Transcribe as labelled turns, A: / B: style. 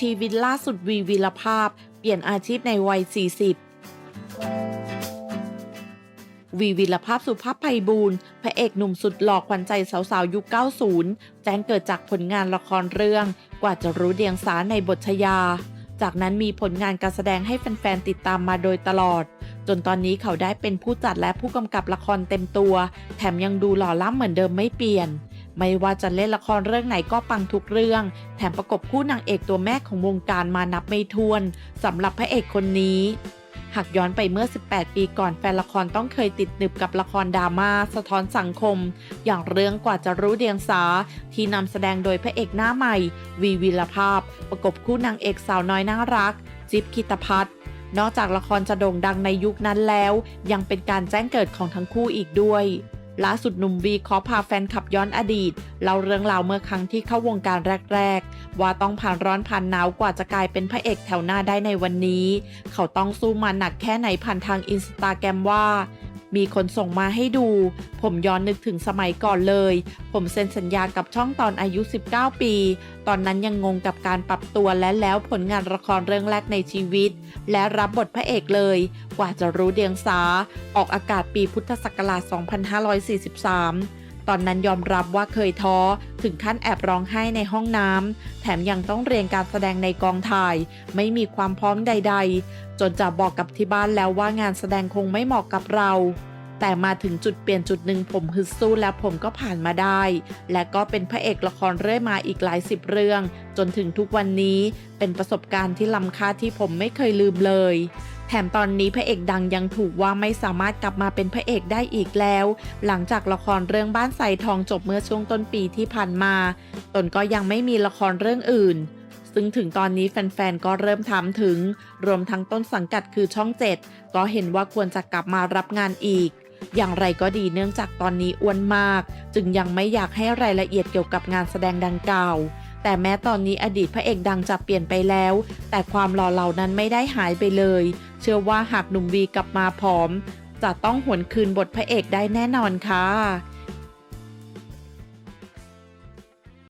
A: ชีวิตล่าสุดวีวีรภาพ เปลี่ยนอาชีพในวัย 40 วีวีรภาพสุภาพไพบูลพระเอกหนุ่มสุดหล่อขวัญใจสาวๆ ยุค 90 แจ้งเกิดจากผลงานละครเรื่อง กว่าจะรู้เดียงสาในบทชยา จากนั้นมีผลงานการแสดงให้แฟนๆ ติดตามมาโดยตลอด จนตอนนี้เขาได้เป็นผู้จัดและผู้กำกับละครเต็มตัว แถมยังดูหล่อล้ำเหมือนเดิมไม่เปลี่ยน ไม่ว่าจะเล่นละครเรื่องไหนก็ปังทุกเรื่อง แถมประกบคู่นางเอกตัวแม่ของวงการมานับไม่ถ้วนสำหรับพระเอกคนนี้หากย้อนไปเมื่อ 18 ปีก่อนแฟนละครต้องเคยติดหนึบกับละครดราม่าสะท้อนสังคม อย่างเรื่องกว่าจะรู้เดียงสา ที่นำแสดงโดยพระเอกหน้าใหม่ วีวีรภาพ ประกบคู่นางเอกสาวน้อยน่ารัก จิ๊บคิตพัฒ นอกจากละครจะโด่งดังในยุคนั้นแล้ว ยังเป็นการแจ้งเกิดของทั้งคู่อีกด้วยล่าสุดหนุ่มวีขอพาแฟนขับย้อนอดีตเล่าเรื่องราวเมื่อครั้งที่เข้าวงการแรก ๆ ว่าต้องผ่านร้อนผ่านหนาวกว่าจะกลายเป็นพระเอกแถวหน้าได้ในวันนี้ เขาต้องสู้มาหนักแค่ไหนผ่านทางอินสตาแกรมว่า มีคนส่งมาให้ดู ผมย้อนนึกถึงสมัยก่อนเลย ผมเซ็นสัญญากับช่องตอนอายุ 19 ปี ตอนนั้นยังงงกับการปรับตัวและแล้วผลงานละครเรื่องแรกในชีวิต และรับบทพระเอกเลย กว่าจะรู้เดียงสา ออกอากาศปีพุทธศักราช 2543 ตอนนั้นยอมรับว่าเคยท้อ ถึงขั้นแอบร้องไห้ในห้องน้ำ แถมยังต้องเรียนการแสดงในกองถ่าย ไม่มีความพร้อมใด ๆ จนจะบอกกับที่บ้านแล้วว่างานแสดงคงไม่เหมาะกับเราแต่มาถึงจุดเปลี่ยนจุดหนึ่งผมฮึดสู้และผมก็ผ่านมาได้ และก็เป็นพระเอกละครเรื่อยมาอีกหลายสิบเรื่อง จนถึงทุกวันนี้เป็นประสบการณ์ที่ล้ำค่าที่ผมไม่เคยลืมเลย แถมตอนนี้พระเอกดังยังถูกว่าไม่สามารถกลับมาเป็นพระเอกได้อีกแล้ว หลังจากละครเรื่องบ้านใสทองจบเมื่อช่วงต้นปีที่ผ่านมา ตนก็ยังไม่มีละครเรื่องอื่น ซึ่งถึงตอนนี้แฟนๆ ก็เริ่มถามถึง รวมทั้งต้นสังกัดคือช่อง7ก็เห็นว่าควรจะกลับมารับงานอีก อย่างไรก็ดีเนื่องจากตอนนี้อ้วนมาก จึงยังไม่อยากให้รายละเอียดเกี่ยวกับงานแสดงดังกล่าวแต่แม้ตอนนี้อดีตพระเอกดังจะเปลี่ยนไปแล้ว แต่ความหล่อเหล่านั้นไม่ได้หายไปเลย ชื่อว่าหากหนุ่มวีกลับมาพร้อม จะต้องหวนคืนบทพระเอกได้แน่นอนค่ะ